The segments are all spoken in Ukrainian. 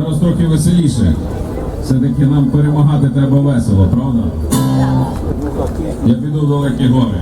Ну, Зараз трохи веселіше. Все-таки нам перемагати треба весело, правда? Я піду в далекі гори.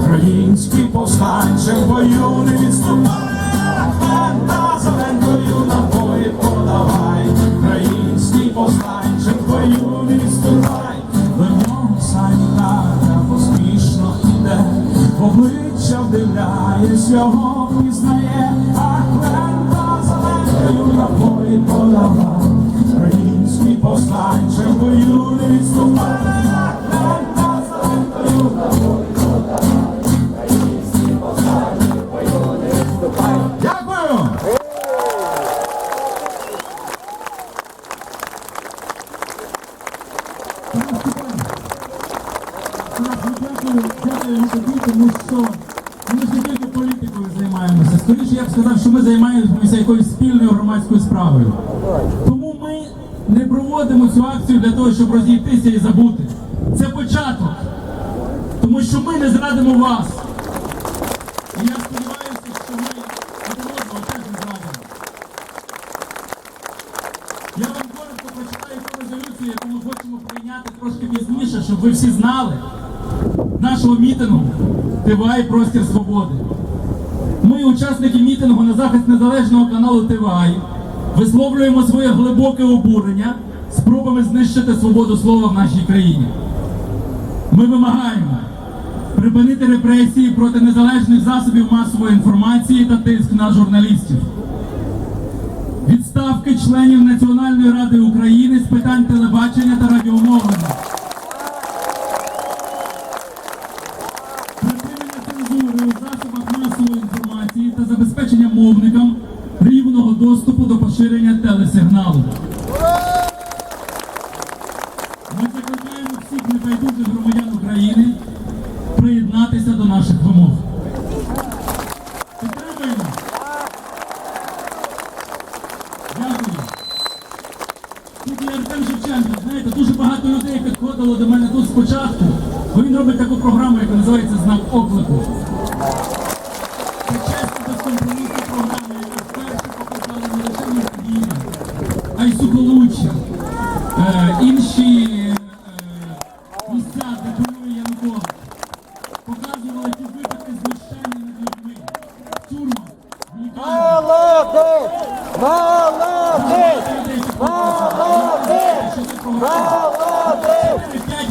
Український повстанче в бою не відступає, лента зеленою набої подавай. Український повстанче в бою не відступай. До нього санітарка поспішно іде, обличчя вдивляєсь, його пізнає, а лента зеленою набої подавай. Скоріше я б сказав, що ми займаємося якоюсь спільною громадською справою. Тому ми не проводимо цю акцію для того, щоб розійтися і забути. Це початок. Тому що ми не зрадимо вас. І я сподіваюся, що ми один одного теж не зрадимо. Я вам коротко прочитаю ту резолюцію, яку ми хочемо прийняти трошки пізніше, щоб ви всі знали нашого мітингу ТВА Простір Свободи. Ми, учасники мітингу на захист незалежного каналу ТВА, висловлюємо своє глибоке обурення спробами знищити свободу слова в нашій країні. Ми вимагаємо припинити репресії проти незалежних засобів масової інформації та тиск на журналістів. Відставки членів Національної ради України з питань телебачення та радіомовлення. Alessernaldo. А е, інші е, місця, де полює Янукович. Показували ті випадки знущання над людьми. Тюрмах, в лікарнях. Молодець! Молодець!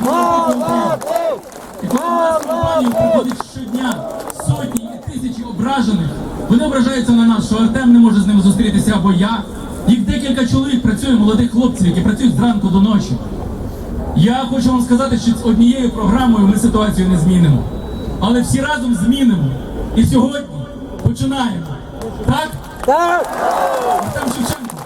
Молодець! І коли нас приходить щодня сотні і тисячі ображених, вони ображаються на нас, що Артем не може з ними зустрітися або я. Їх декілька чоловік працює, молодих хлопців, які працюють зранку до ночі. Я хочу вам сказати, що з однією програмою ми ситуацію не змінимо. Але всі разом змінимо. І сьогодні починаємо. Так? Так! Артем Шевченко.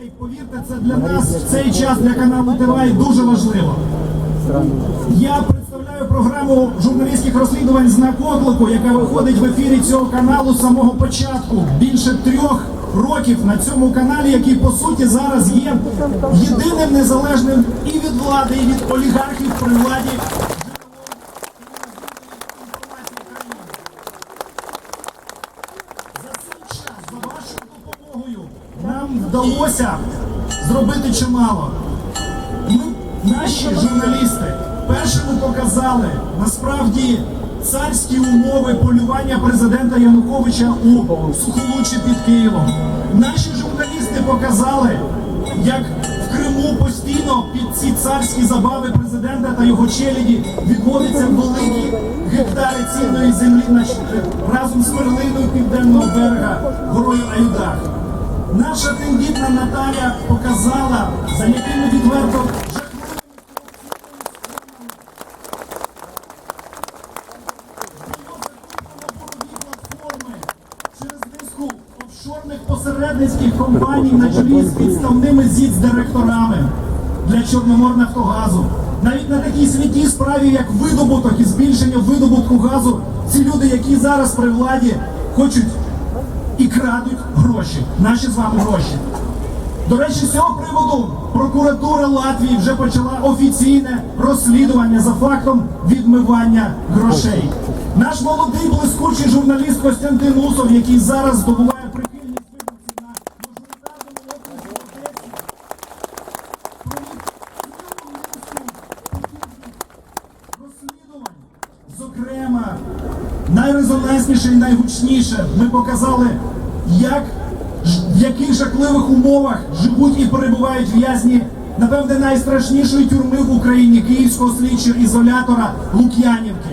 людей. Повірте, це для нас в цей час для каналу ТВА дуже важливо. Я представляю програму журналістських розслідувань знак оклику, яка виходить в ефірі цього каналу з самого початку. Більше трьох років на цьому каналі, який по суті зараз є єдиним незалежним і від влади, і від олігархів при владі. За цей час, за вашою допомогою, нам вдалося зробити чимало. Ми, наші журналісти, першими показали насправді царські умови полювання президента Януковича у Сухолуччі під Києвом. Наші журналісти показали, як в Криму постійно під ці царські забави президента та його челяді відводяться великі гектари цінної землі разом з перлиною південного берега горою Аюдах. Наша тендітна Наталя показала, за якими відверто через низку офшорних посередницьких компаній на чолі з підставними ЗІЦ-директорами для Чорноморнафтогазу. Навіть на такій святій справі, як видобуток і збільшення видобутку газу, ці люди, які зараз при владі, хочуть і крадуть гроші, наші з вами гроші. До речі, з цього приводу прокуратура Латвії вже почала офіційне розслідування за фактом відмивання грошей. Наш молодий блискучий журналіст Костянтин Усов, який зараз здобуває найрезонансніше і найгучніше ми показали, як в яких жахливих умовах живуть і перебувають в'язні, напевне, найстрашнішої тюрми в Україні київського слідчого ізолятора Лук'янівки.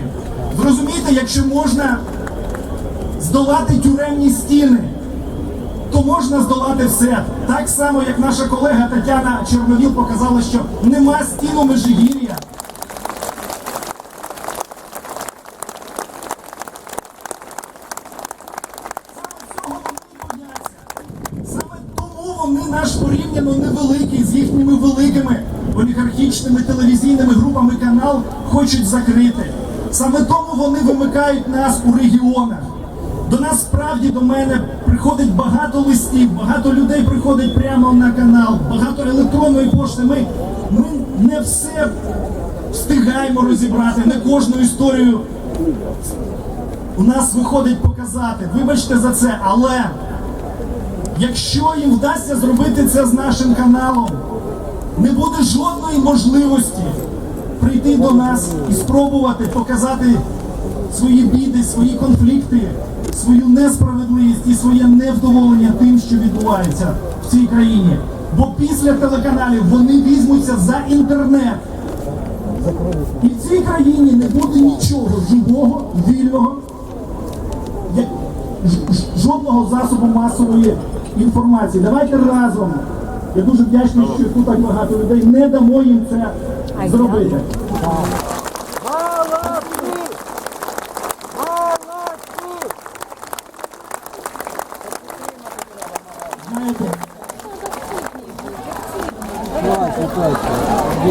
Зрозумійте, якщо можна здолати тюремні стіни, то можна здолати все. Так само, як наша колега Тетяна Чорновіл показала, що нема стіну Межигір'я. Саме цього вони і бояться. Саме тому вони наш порівняно невеликий з їхніми великими олігархічними телевізійними групами канал хочуть закрити. Саме тому вони вимикають нас у регіонах. До нас справді до мене приходить багато листів, багато людей приходить прямо на канал, багато електронної пошти. Ми, ми не все встигаємо розібрати, не кожну історію у нас виходить показати. Вибачте за це, але якщо їм вдасться зробити це з нашим каналом, не буде жодної можливості прийти до нас і спробувати показати свої біди, свої конфлікти, свою несправедливість і своє невдоволення тим, що відбувається в цій країні. Бо після телеканалів вони візьмуться за інтернет. І в цій країні не буде нічого живого, вільного, як жодного засобу масової інформації. Давайте разом. Я дуже вдячний, що тут так багато людей. Не дамо їм це зробити. Молодці! Молодці! Знаєте,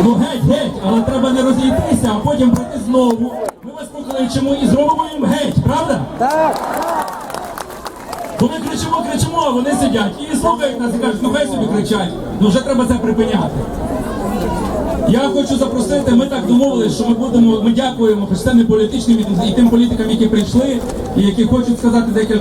Ну геть, геть, але треба не розійтися, а потім прийти знову. Ми вас покличемо і зробимо їм геть, правда? Так! Бо ми кричимо, кричимо, а вони сидять і слухають нас і кажуть, ну хай собі кричать. Ну вже треба це припиняти. Я хочу запросити, ми так домовилися, що ми будемо, ми дякуємо, хоч це не політичним і тим політикам, які прийшли і які хочуть сказати декілька.